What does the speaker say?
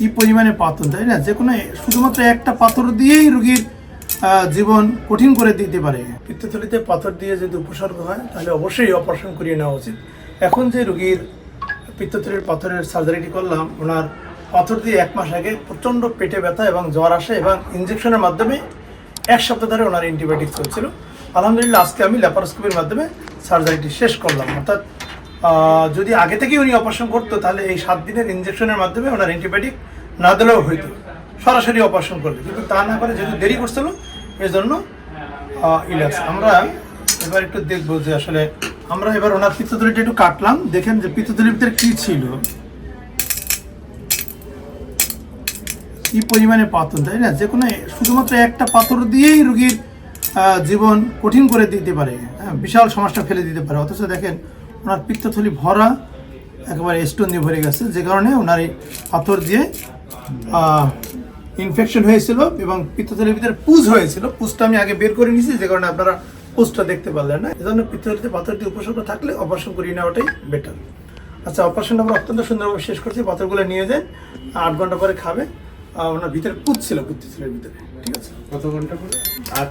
কি পরিমাণে পাথর, তাই না? যে কোনো শুধুমাত্র একটা পাথর দিয়েই রুগীর জীবন কঠিন করে দিতে পারে। পিত্তথলিতে পাথর দিয়ে যদি উপসর্গ হয়, তাহলে অবশ্যই অপারেশন করিয়ে নেওয়া উচিত। এখন যে রুগীর পিত্তথলির পাথরের সার্জারিটি করলাম, ওনার পাথর দিয়ে এক মাস আগে প্রচণ্ড পেটে ব্যথা এবং জ্বর আসে এবং ইঞ্জেকশনের মাধ্যমে এক সপ্তাহ ধরে ওনার অ্যান্টিবায়োটিক চলছিল। আলহামদুলিল্লাহ, আজকে আমি ল্যাপারোস্কোপির মাধ্যমে সার্জারিটি শেষ করলাম। অর্থাৎ যদি আগে থেকেই উনি অপারেশন করতো, তাহলে এই সাত দিনের ইঞ্জেকশনের মাধ্যমে ওনার অ্যান্টিবায়োটিক না দিলেও হইতো। সরাসরি অপারেশন করলে। কিন্তু তা না করে যেহেতু দেরি করছিল এই জন্য ইলাক্স আমরা এবার একটু দেখব যে আসলে আমরা এবার ওনার পিত্তথলিটা একটু কাটলাম, দেখেন যে পিত্তথলির ভিতরে কি ছিল। কি পরিমাণে পাথর, তাই না? যে কোনো শুধুমাত্র একটা পাথর দিয়েই রুগীর জীবন কঠিন করে দিতে পারে। হ্যাঁ বিশাল সমস্যা ফেলে দিতে পারে। অথচ দেখেন ওনার পিত্তথলি ভরা, একেবারে স্টোন দিয়ে ভরে গেছে। যে কারণে ওনার এই পাথর দিয়ে ইনফেকশন হয়েছিল এবং পিত্তথলির ভিতরে পুজ হয়েছিল। পুজটা আমি আগে বের করে নিয়েছি, যে কারণে আপনারা পুজটা দেখতে পারলেন না। এজন্য পিত্তথলিতে পাথর দিয়ে উপসর্গ থাকলে অপারেশন করিয়ে নেওয়াটাই বেটার আচ্ছা অপারেশনটা আমরা অত্যন্ত সুন্দরভাবে শেষ করছি। পাথরগুলো নিয়ে যান, আট ঘণ্টা পরে খাবে। ওনার ভিতরে পুজ ছিল, পিত্তথলির ভিতরে। ঠিক আছে? কত ঘণ্টা করে আট